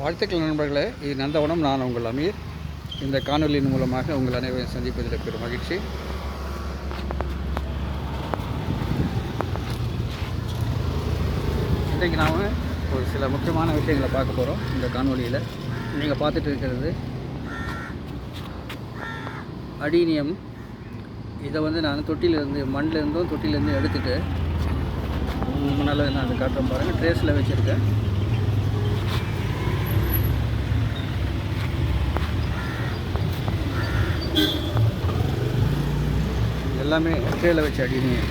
வாழ்த்துக்கள் நண்பர்களே. இது நந்தவனம். நான் உங்கள் அமீர். இந்த காணொலியின் மூலமாக உங்கள் அனைவரையும் சந்திப்பதில் பெரும் மகிழ்ச்சி. இன்றைக்கு நாம் ஒரு சில முக்கியமான விஷயங்களை பார்க்க போகிறோம் இந்த காணொலியில் நீங்கள் பார்த்துட்டு இருக்கிறது அடீனியம். இதை வந்து நான் தொட்டியிலேருந்து மண்ணிலேருந்தும் தொட்டிலேருந்து எடுத்துகிட்டு முன்னால் நான் அதை காட்டுறேன் பாருங்கள் ட்ரேஸில் வச்சுருக்கேன். எல்லாமே ட்ரேல வச்சு அடினியம்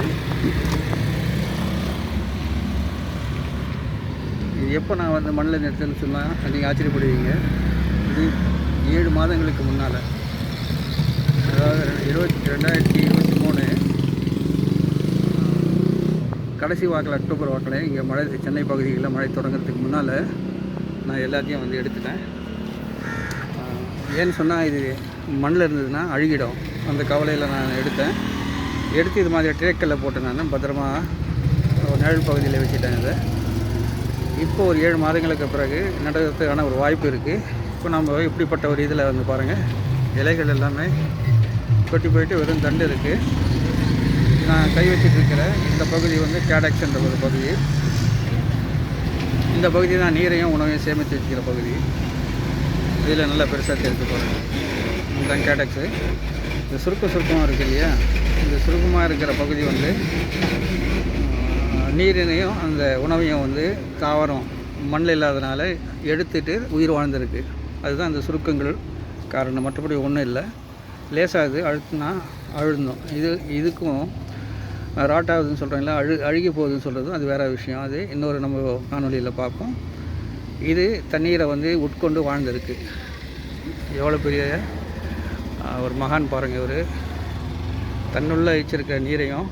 இது எப்போ நான் வந்து மண்ணில் நிறுத்தேன்னு சொன்னால் நீங்கள் ஆச்சரியப்படுவீங்க. இது ஏழு மாதங்களுக்கு முன்னால். அதாவது இருபத்தி ரெண்டாயிரத்தி இருபத்தி மூணு கடைசி வாக்கில் அக்டோபர் வாக்கில் இங்கே மழை சென்னை பகுதிகளில் மழை தொடங்குறதுக்கு முன்னால் நான் எல்லாத்தையும் வந்து எடுத்துட்டேன். ஏன்னு சொன்னால் இது மண்ணில் இருந்ததுன்னா அழுகிடும். அந்த கவலையில் நான் எடுத்தேன். எடுத்து இது மாதிரி ட்ரேக்கல்ல போட்டு நான். பத்திரமா ஒரு நிழல் பகுதியில் வச்சுட்டேன் இதை. இப்போ ஒரு ஏழு மாதங்களுக்கு பிறகு நடக்கிறதுக்கான ஒரு வாய்ப்பு இருக்குது இப்போ நம்ம இப்படிப்பட்ட ஒரு இதில் வந்து பாருங்கள் இலைகள் எல்லாமே கொட்டி போயிட்டு வெறும் தண்டு இருக்குது நான் கை வச்சிட்ருக்கிற இந்த பகுதி வந்து கேடக்ஸ்ன்ற ஒரு பகுதி. இந்த பகுதி தான் நீரையும் உணவையும் சேமித்து வச்சுக்கிற பகுதி. இதில் நல்லா பெருசாக தெரிஞ்சு போகிறேன் இதுதான் கேடக்ஸு. இந்த சுருக்க சுருக்கமாக இருக்கு இல்லையா? இந்த சுருக்கமாக இருக்கிற பகுதி வந்து நீரினையும் அந்த உணவையும் வந்து தாவரம் மண்ணில் இல்லாதனால எடுத்துட்டு உயிர் வாழ்ந்திருக்கு. அதுதான் அந்த சுருக்கங்கள் காரணம். மற்றபடி ஒன்றும் இல்லை. லேசாக இது அழுந்தோம் இது இதுக்கும் ராட்டாகுதுன்னு சொல்கிறீங்களா அழு அழுகி போகுதுன்னு சொல்கிறதும் அது வேறு விஷயம். அது இன்னொரு நம்ம காணொலியில் பார்ப்போம். இது தண்ணீரை வந்து உட்கொண்டு வாழ்ந்திருக்கு. எவ்வளோ பெரிய ஒரு மகான் பாருங்கள் இவர். தன்னுள்ள வச்சிருக்க நீரையும்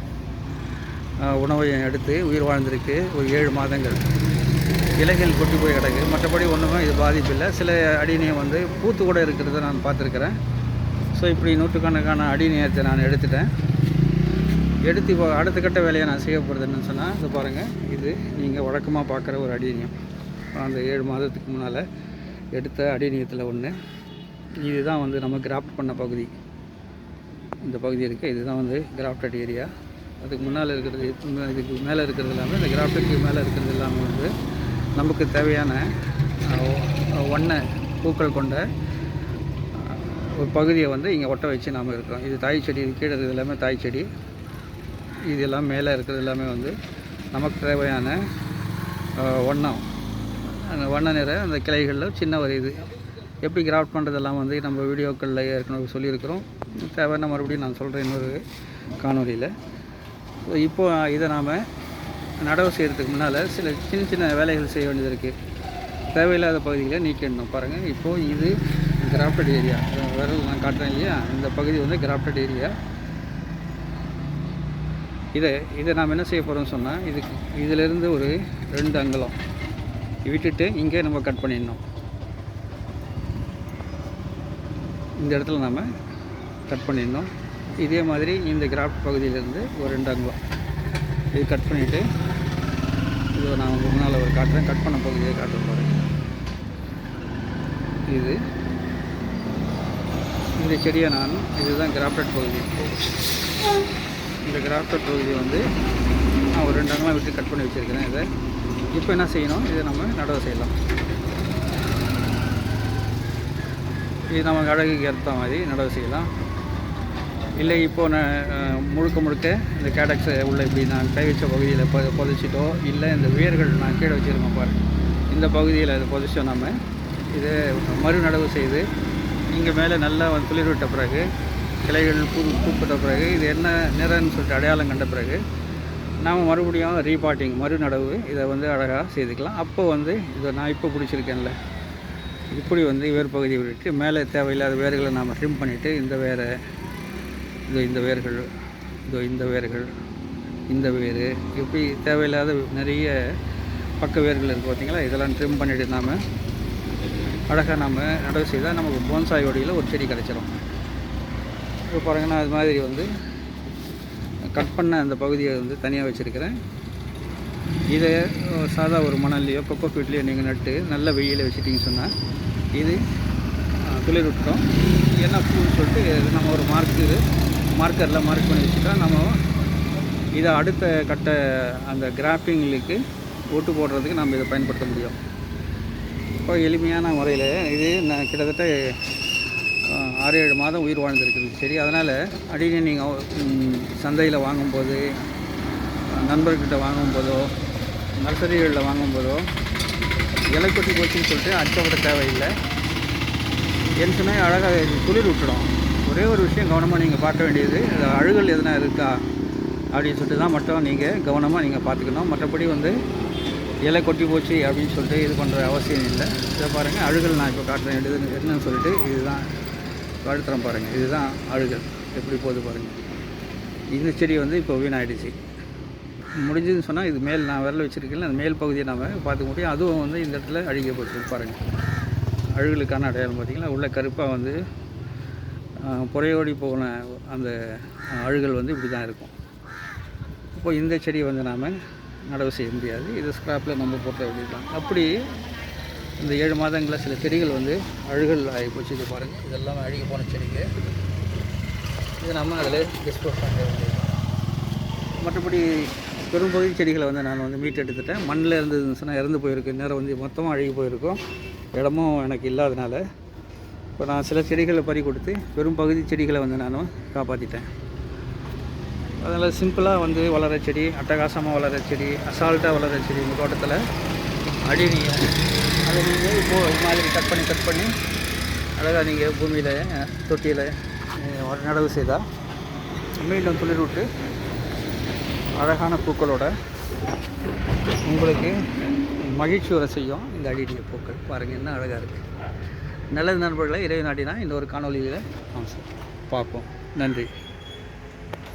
உணவையும் எடுத்து உயிர் வாழ்ந்திருக்கு ஒரு ஏழு மாதங்கள். இலைகள் கொட்டி போய் கிடக்கு. மற்றபடி ஒன்றுமே இது பாதிப்பில்லை. சில அடிநீர் வந்து பூத்து கூட இருக்கிறத நான் பார்த்துருக்குறேன். ஸோ இப்படி நூற்றுக்கணக்கான அடிநீரத்தை நான் எடுத்துட்டேன். எடுத்து இப்போ அடுத்த கட்ட வேலையை நான் செய்ய போகிறதுன்னு சொன்னால் இது பாருங்கள் இது நீங்கள் வழக்கமாக பார்க்குற ஒரு அடிநீயம் அந்த ஏழு மாதத்துக்கு முன்னால் எடுத்த அடிநீயத்தில் ஒன்று இதுதான் வந்து நம்ம கிராஃப்ட் பண்ண பகுதி. இந்த பகுதி இருக்குது இதுதான் வந்து கிராஃப்டட் ஏரியா அதுக்கு முன்னால் இருக்கிறது இதுக்கு மேலே இருக்கிறது எல்லாமே இந்த கிராஃப்டுக்கு மேலே இருக்கிறது எல்லாமே வந்து நமக்கு தேவையான ஒன்றை பூக்கள் கொண்ட ஒரு பகுதியை வந்து இங்கே ஒட்ட வச்சு நாம் இருக்கிறோம். இது தாய் செடி இது கீழே இருக்கிறது எல்லாமே தாய் செடி. இது எல்லாம் மேலே இருக்கிறது எல்லாமே வந்து நமக்கு தேவையான வண்ணம் அந்த வண்ண நிற அந்த கிளைகளில் சின்ன ஒரு இது. எப்படி கிராஃப்ட் பண்ணுறதெல்லாம் வந்து நம்ம வீடியோக்களில் ஏற்கனவே சொல்லியிருக்கிறோம். தேவைன்னா மறுபடியும் நான் சொல்கிறேன் இன்னொரு காணொலியில் ஸோ இப்போ இதை நாம் நடவு செய்கிறதுக்கு முன்னால் சில சின்ன சின்ன வேலைகள் செய்ய வேண்டியது இருக்குது தேவையில்லாத பகுதிகளை நீக்கிடணும் பாருங்கள் இப்போது இது கிராஃப்டட் ஏரியா விரல் நான் காட்டுறேன் இல்லையா? இந்த பகுதி வந்து கிராஃப்டட் ஏரியா இதை இதை நாம் என்ன செய்ய போகிறோம்னு சொன்னால் இதுக்கு இதிலிருந்து ஒரு ரெண்டு அங்கலம். விட்டுட்டு இங்கே நம்ம கட் பண்ணிடணும். இந்த இடத்துல நாம் கட் பண்ணிடணும் இதே மாதிரி இந்த கிராஃப்ட் பகுதியிலேருந்து ஒரு ரெண்டு அங்குலம் இது கட் பண்ணிவிட்டு இதை நான் உங்கள் முன்னால் ஒரு காட்டுறேன். கட் பண்ண பகுதியை காட்டுறேன் பாருங்கள் இது. இந்த செடியை நான் இதுதான் கிராஃப்டட் பகுதி. இந்த கிராஃப்டட் பகுதி வந்து நான் ஒரு ரெண்டு அங்கலாம் விட்டு கட் பண்ணி வச்சுருக்கிறேன் இதை. இப்போ என்ன செய்யணும்? இதை நம்ம நடவு செய்யலாம். இது நமக்கு அழகுக்கு ஏற்ற மாதிரி நடவு செய்யலாம். இல்லை இப்போ நான் முழுக்க முழுக்க இந்த கேடக்ஸை உள்ள இப்படி நான் கை வச்ச பகுதியில் பொ புதைச்சிட்டோ இல்லை இந்த வேர்கள் நான் கீழே வச்சுருக்கேன் பாரு. இந்த பகுதியில் இதை புதைச்சோம் நம்ம. இதை மறு நடவு செய்து இங்கே மேலே நல்லா வந்து துளிர் விட்ட பிறகு கிளைகள் பூ பூப்பிட்ட பிறகு இது என்ன நிறன்னு சொல்லிட்டு அடையாளம் கண்ட பிறகு நாம் மறுபடியும் ரீபாட்டிங் மறு நடவு இதை வந்து அழகாக செய்துக்கலாம். அப்போ வந்து இதை நான் இப்போ பிடிச்சிருக்கேன்ல. இப்படி வந்து வேர் பகுதியை விட்டு மேலே தேவையில்லாத வேர்களை நாம் ட்ரிம் பண்ணிவிட்டு இந்த வேரை இதோ இந்த வேர்கள் இதோ இந்த வேர்கள் இந்த வேர் இப்படி தேவையில்லாத நிறைய பக்க வேர்கள் இருக்குது பார்த்தீங்களா? இதெல்லாம் ட்ரிம் பண்ணிவிட்டு நாம் அழகாக நாம் நடவு செய்தால் நமக்கு போன்சாய் வடியில் ஒரு செடி கிடச்சிரும். இப்போ பாருங்கன்னா அது மாதிரி வந்து கட் பண்ண அந்த பகுதியை வந்து தனியாக வச்சுருக்கிறேன். இதை சாதா ஒரு மணல்லையோ கொக்கோ பீட்லேயோ நீங்கள் நட்டு நல்ல வெயில வச்சுட்டிங்கன்னு சொன்னால் இது அஹ், துளிர் விட்டுரும் என்ன பூன்னு சொல்லிட்டு இது நம்ம ஒரு மார்க்கு மார்க்கரில் மார்க் பண்ணி வச்சுட்டா நம்ம இதை அடுத்த கட்ட அந்த கிராஃபிங்களுக்கு ஓட்டு போடுறதுக்கு நம்ம இதை பயன்படுத்த முடியும். இப்போ எளிமையான முறையில் இது நான் கிட்டத்தட்ட ஆறு ஏழு மாதம் உயிர் வாழ்ந்துருக்குது. சரி அதனால் அடிக்கடி நீங்கள் சந்தையில் வாங்கும்போது நண்பர்கிட்ட வாங்கும்போதோ நர்சரிகளில் வாங்கும்போதோ இலை கொட்டி போச்சுன்னு சொல்லிட்டு அச்சப்பட தேவையில்லை. ஏன்னு அழகாக குளிர் விட்டுடும் ஒரே ஒரு விஷயம் கவனமாக நீங்கள் பார்க்க வேண்டியது அழுகல் எதனா இருக்கா அப்படின்னு சொல்லிட்டு தான் மட்டும் நீங்கள் கவனமாக நீங்கள் பார்த்துக்கணும். மற்றபடி வந்து இலை கொட்டி போச்சு அப்படின்னு சொல்லிட்டு இது பண்ணுற அவசியம் இல்லை. இதை பாருங்கள் அழுகல் நான் இப்போ காட்டுறேன். எது என்னன்னு சொல்லிட்டு இதுதான் கழுத்துறேன் பாருங்கள் இதுதான் அழுகல். எப்படி போகுது பாருங்கள் இந்த செடி வந்து இப்போ வீணாயிடுச்சு. முடிஞ்சதுன்னு சொன்னால் இது மேல் நான் விரல வச்சுருக்கேன் அந்த மேல் பகுதியை நாம் பார்த்துக்க முடியும். அதுவும் வந்து இந்த இடத்துல அழுகப்பட்டு போச்சு பாருங்கள் அழுகலுக்கான அடையாளம் பார்த்திங்கன்னா உள்ள கருப்பாக வந்து புறையோடி போன அந்த அழுகல் வந்து இப்படி தான் இருக்கும். இப்போ இந்த செடியை வந்து நாம் நடவு செய்ய முடியாது. இது ஸ்கிராப்பில் நம்ம போட்ட அப்படிலாம் அப்படி இந்த ஏழு மாதங்களில் சில செடிகள் வந்து அழுகல் ஆகி போச்சு. இது பாருங்கள் இதெல்லாம் அழுகி போன செடிங்க. இது நம்ம அதில் டிஸ்போஸ் பண்ண வேண்டியது. மற்றபடி பெரும்பகுதி செடிகளை வந்து நான் வந்து மீட் எடுத்துட்டேன் மண்ணில் இருந்ததுன்னு இறந்து போயிருக்கு. நேரம் வந்து மொத்தமாக அழுகி போயிருக்கும். இடமும் எனக்கு இல்லாதனால. இப்போ நான் சில செடிகளை பறி கொடுத்து பெரும்பகுதி செடிகளை வந்து நான் காப்பாற்றிட்டேன் அதனால் சிம்பிளாக வந்து வளர செடி அட்டகாசமாக வளர செடி அசால்ட்டாக வளர செடி உங்கள் தோட்டத்தில். அடி அதை நீங்கள் இப்போது இது மாதிரி கட் பண்ணி கட் பண்ணி அழகாக நீங்கள் பூமியில் தொட்டியில் நடவு செய்தால் மீண்டும் துளிர் விட்டு அழகான பூக்களோட உங்களுக்கு மகிழ்ச்சி வர செய்யும் இந்த அடிடிய பூக்கள். பாருங்கள் என்ன அழகாக இருக்குது நல்லது நண்பர்களை இறைவன் நாட்டினா இந்த ஒரு காணொலியில் பார்ப்போம். நன்றி.